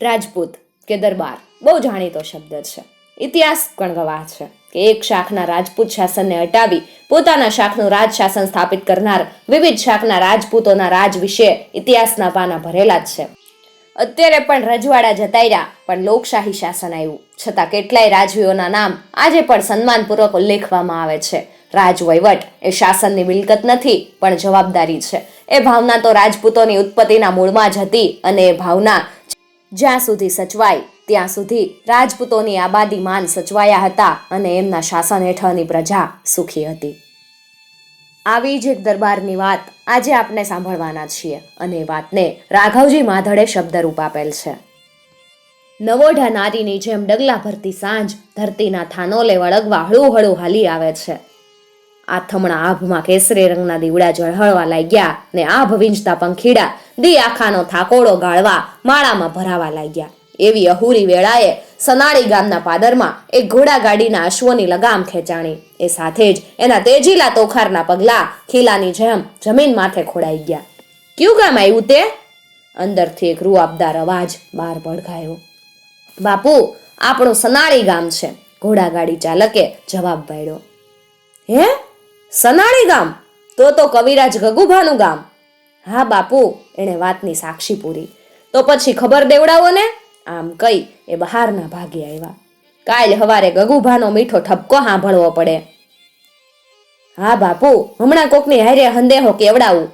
રાજપૂત કે દરબાર. બહુ જાણીતો શબ્દ છે. ઇતિહાસ પણ ગવાહ છે કે એક શાખના રાજપૂત શાસનને હટાવી પોતાના શાખનું રાજ શાસન સ્થાપિત કરનાર વિવિધ શાખના રાજપૂતોના રાજ વિશે ઇતિહાસના પાના ભરેલા જ છે. અત્યારે પણ રજવાડા જતાર્યા પણ લોકશાહી શાસન આવ્યું. છતાં કેટલાય રાજવીઓના નામ આજે પણ સન્માનપૂર્વક ઉલ્લેખવામાં આવે છે. રાજવહીવટ એ શાસનની મિલકત નથી, પણ જવાબદારી છે. એ ભાવના તો રાજપૂતોની ઉત્પત્તિના મૂળમાં જ હતી અને એ ભાવના જ્યાં સુધી સચવાય, ત્યાં સુધી રાજપૂતોની આબાદી માન સચવાયા હતા અને એમના શાસન હેઠળની પ્રજા સુખી હતી. આવી જ એક દરબારની વાત આજે આપણે સાંભળવાના છીએ અને વાતને રાઘવજી માધડે શબ્દરૂપ આપેલ છે. નવોઢા નારીની જેમ ડગલા ભરતી સાંજ ધરતીના થાનોલે વળગવા હળુ હળુ હાલી આવે છે. આથમણા આભમાં કેસરી રંગના દીવડા ઝળહળવા લાગ્યા ને આભ વીંજતા પંખીડા દી આખાનો થાકોડો ગાળવા માળામાં ભરાવા લાગ્યા. એવી અહુરી વેળાએ સનાળી ગામના પાદરમાં એક ઘોડા ગાડીના અશ્વની લગામ ખેંચાણી. એ સાથે જ એના તેજીલા તોખારના પગલા ખીલાની જેમ જમીન માથે ખોડાઈ ગયા. ક્યું ગામ આવ્યું તે? અંદરથી એક રૂ આપદાર અવાજ બહાર ભડકાયો. બાપુ, આપણું સનાળી ગામ છે. ઘોડાગાડી ચાલકે જવાબ પાડ્યો હે? સનાળી ગામ? તો તો કવિરાજ ગગુભાનું ગામ. હા, બાપુ, એણે વાતની સાક્ષી પૂરી. તો પછી ખબર દેવડાવો ને આમ કઈ, એ બહારના ભાગે આવ્યા. કાલ હવારે ગગુભાનો મીઠો ઠપકો સાંભળવો પડે. હા, બાપુ, હમણાં કોકની હારે હંદેહો કેવડાવું?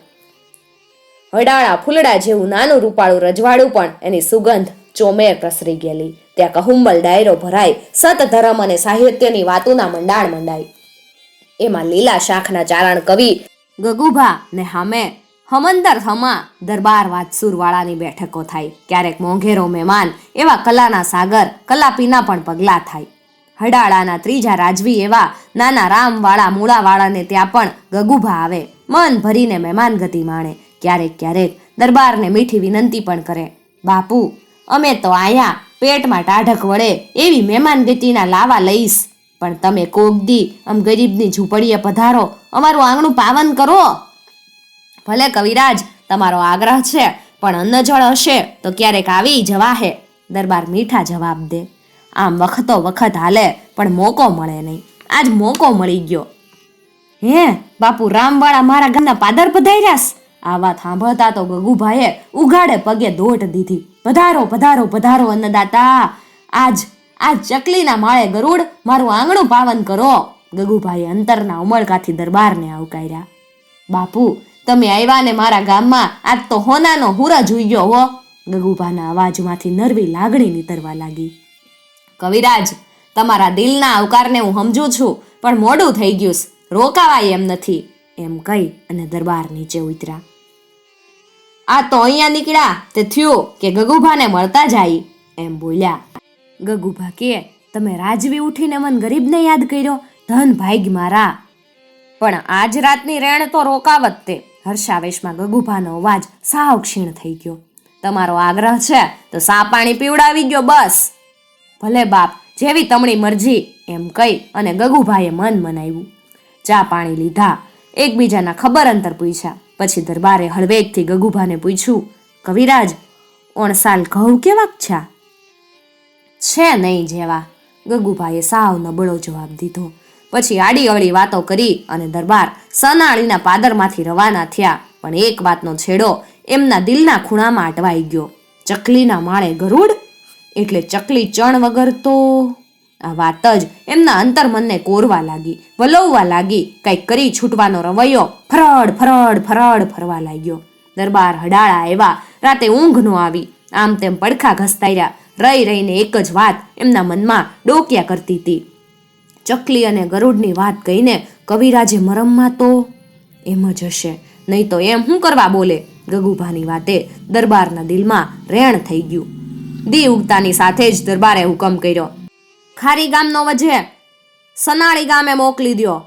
હડાળા ફૂલડા જેવું નાનું રૂપાળું રજવાડું પણ એની સુગંધ ચોમેર પ્રસરી ગયેલી. ત્યાં કહુંબલ ડાયરો ભરાય સત ધર્મ અને સાહિત્યની વાતોના મંડાણ મંડાય એમાં લીલા શાખના ચારણ કવિ ગગુભા ને હામે હમંદર હમા દરબાર વાતસુરવાળાની બેઠકો થાય. ક્યારેક મોંઘેરો મહેમાન એવા કલાના સાગર, કલાપીના પણ પગલા થાય. હડાળાના ત્રીજા રાજવી એવા નાના રામવાળા મૂળાવાળાને ત્યાં પણ ગગુભા આવે. મન ભરીને મહેમાન ગતિ માણે. ક્યારેક ક્યારેક દરબારને મીઠી વિનંતી પણ કરે. બાપુ, અમે તો આયા, પેટમાં ટાઢક વળે, એવી મહેમાન ગતિના લાવા લઈશ. પણ તમે કોક દી આમ ગરીબની ઝૂંપડીએ પધારો, અમારું આંગણું પાવન કરો. ભલે કવિરાજ, તમારો આગ્રહ છે, પણ અન્ન જળ હશે, તો ક્યારેક આવી જવાહે. દરબાર મીઠા જવાબ દે. આમ વખતો વખત હાલે, પણ મોકો મળે નહીં. આજ મોકો મળી ગયો. હે, બાપુ, રામવાળા મારા ગામના પાદર પધાર્યાસ? આ વાત સાંભળતા તો ગગુભાઈએ ઉઘાડે પગે દોટ દીધી. પધારો પધારો પધારો અન્નદાતા. આજ આજ ચકલીના માળે ગરુડ મારું આંગણું પાવન કરો. ગગુભાઈએ અંતરના ઉમળકાથી દરબારને આવકાર્યા. બાપુ તમે આવ્યા ને મારા ગામમાં, આજ તો હોનાનો હુરા જોઈ ગયો હો. ગગુભાના અવાજમાંથી નરવી લાગણી નીતરવા લાગી. કવિરાજ, તમારા દિલના આવકારને હું સમજુ છું, પણ મોડું થઈ ગયું રોકાવાય એમ નથી. એમ કહી અને દરબાર નીચે ઉતર્યા. આ તો અહીંયા નીકળ્યા, તે થયું કે ગગુભાને મળતા જાય, એમ બોલ્યા. ગગુભા કે, તમે રાજવી ઉઠીને મન ગરીબને યાદ કર્યો? ધન ભાઈગ મારા. પણ આજ રાતની રેણ તો રોકાવત તે. હર્ષાવેશમાં ગગુભાનો અવાજ સાવ ક્ષીણ થઈ ગયો. તમારો આગ્રહ છે તો સા પાણી પીવડાવી ગયો બસ. ભલે બાપ, જેવી તમણી મરજી, એમ કહી અને ગગુભાઈએ મન મનાવ્યું. ચા પાણી લીધા, એકબીજાના ખબર અંતર પૂછ્યા. પછી દરબારે હળવેકથી ગગુભાને પૂછ્યું, કવિરાજ ઓણસાલ ઘઉં કેવાક છા? છે નહીં જેવા. ગગુભાઈએ સાવ નબળો જવાબ દીધો. પછી આડી અવળી વાતો કરી અને દરબાર સનાળીના પાદરમાંથી રવાના થયા. પણ એક વાતનો છેડો એમના દિલના ખૂણામાં અટવાઈ ગયો. ચકલીના માળે ગરુડ? એટલે ચકલી ચણ વગર તો? આ વાત જ એમના અંતર્મનને કોરવા લાગી, વલવવા લાગી, કંઈક કરી છૂટવાનો રવૈયો ફરડ ફરડ ફરડ ફરવા લાગ્યો. દરબાર હડાળા એવા રાતે ઊંઘ નો આવી. આમ તેમ પડખા ઘસતાર્યા. રહી રહીને એક જ વાત એમના મનમાં ડોક્યા કરતી હતી ચકલી અને ગરુડની વાત કહીને કવિરાજે મરમમાં તો એમ જ હશે. નહીં તો એમ શું કરવા બોલે? ગગુભાની વાતે દરબારના દિલમાં રેણ થઈ ગયું. દી ઉગતાની સાથે જ દરબારે હુકમ કર્યો. ખારી ગામનો વજે સનાળી ગામે મોકલી દ્યો.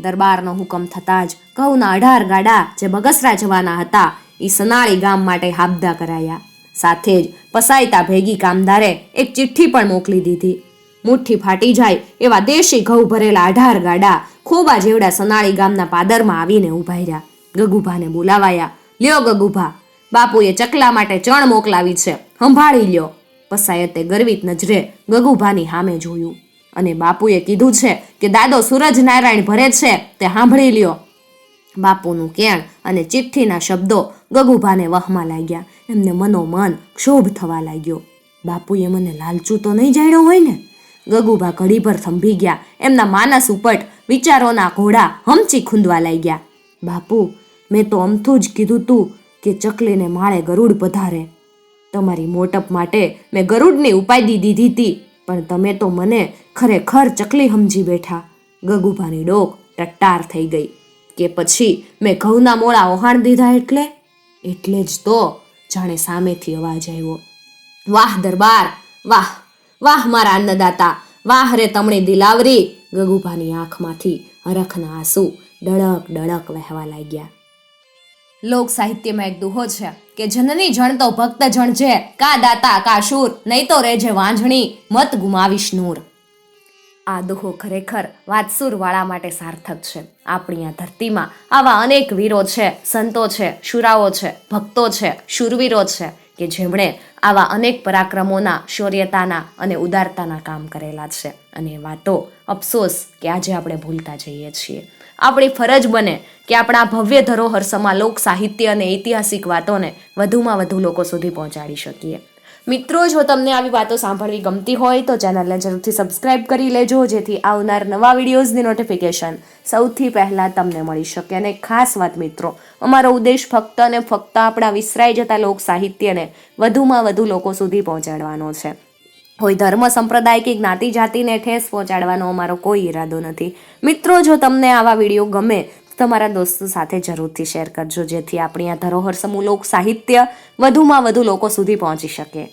દરબારનો હુકમ થતાં જ ઘઉંના અઢાર ગાડા જે બગસરા જવાના હતા એ સનાળી ગામ માટે હાબદા કરાયા. સાથે જ પસાયતા ભેગી કામદારે એક ચિઠ્ઠી પણ મોકલી દીધી. મુઠ્ઠી ફાટી જાય એવા દેશી ઘઉં ભરેલા અઢાર ગાડા ખોબા જેવડા સનાળી ગામના પાદરમાં આવીને ઊભા રહ્યા. ગગુભાને બોલાવાયા, લ્યો ગગુભા, બાપુએ ચકલા માટે ચણ મોકલાવી છે, સંભાળી લ્યો. પસાયતે ગર્વિત નજરે ગગુભાની સામે જોયું અને બાપુએ કીધું છે કે, દાદો સૂરજ નારાયણ ભરે છે, તે સાંભળી લ્યો. બાપુનું કેણ અને ચિઠ્ઠીના શબ્દો ગગુભાને વહમાં લાગ્યા. એમને મનોમન ક્ષોભ થવા લાગ્યો. બાપુએ મને લાલચું તો નહીં જાણ્યો હોય ને? ગગુભા ઘડીભર થંભી ગયા. એમના માનસ ઉપટ, વિચારોના ઘોડા હમચી ખૂંદવા લાગ્યા. બાપુ, મેં તો અમથું જ કીધું તું કે ચકલીને માળે ગરુડ પધારે. તમારી મોટપ માટે મેં ગરુડની ઉપાધિ દીધી હતી પણ તમે તો મને ખરેખર ચકલી સમજી બેઠા. ગગુભાની ડોક ટટ્ટાર થઈ ગઈ. કે પછી મેં ઘઉંના મોળા ઓહાણ દીધા એટલે? એટલે જ તો, જાણે સામેથી અવાજ આવ્યો. વાહ દરબાર, વાહ. વાહ મારા અન્નદાતા, વાહ રે તમણી દિલાવરી. ગગુભાની આંખમાંથી હરખના આંસુ ડળક ડળક વહેવા લાગ્યા. લોક સાહિત્યમાં એક દુહો છે કે જનની જણ તો ભક્ત જણ છે, કા દાતા કા શૂર, નહીં તો રેજે વાંઝણી, મત ગુમાવીશ નૂર. આ દુહો ખરેખર વાતસુરવાળા માટે સાર્થક છે. આપણી આ ધરતીમાં આવા અનેક વીરો છે, સંતો છે, શુરાઓ છે, ભક્તો છે, શૂરવીરો છે. કે જેમણે આવા અનેક પરાક્રમોના, શૌર્યતાના અને ઉદારતાના કામ કરેલા છે. અને એ વાતો અફસોસ કે આજે આપણે ભૂલતા જઈએ છીએ. આપણી ફરજ બને કે આપણા ભવ્ય ધરોહર સમા લોક સાહિત્ય અને ઐતિહાસિક વાતોને વધુમાં વધુ લોકો સુધી પહોંચાડી શકીએ. મિત્રો, જો તમને આવી વાતો સાંભળવી ગમતી હોય, તો ચેનલને જરૂરથી સબસ્ક્રાઇબ કરી લેજો, જેથી આવનાર નવા વિડીયોઝની નોટિફિકેશન સૌથી પહેલાં તમને મળી શકે. અને ખાસ વાત મિત્રો, અમારો ઉદ્દેશ ફક્ત અને ફક્ત આપણા વિસરાઈ જતા લોક સાહિત્યને વધુમાં વધુ લોકો સુધી પહોંચાડવાનો છે. કોઈ ધર્મ, સંપ્રદાય કે જ્ઞાતિ જાતિને ઠેસ પહોંચાડવાનો અમારો કોઈ ઈરાદો નથી. મિત્રો, જો તમને આવા વીડિયો ગમે તમારા દોસ્તો સાથે જરૂરથી શેર કરજો, જેથી આપણી આ ધરોહર સમૂહ લોક સાહિત્ય વધુમાં વધુ લોકો સુધી પહોંચી શકે.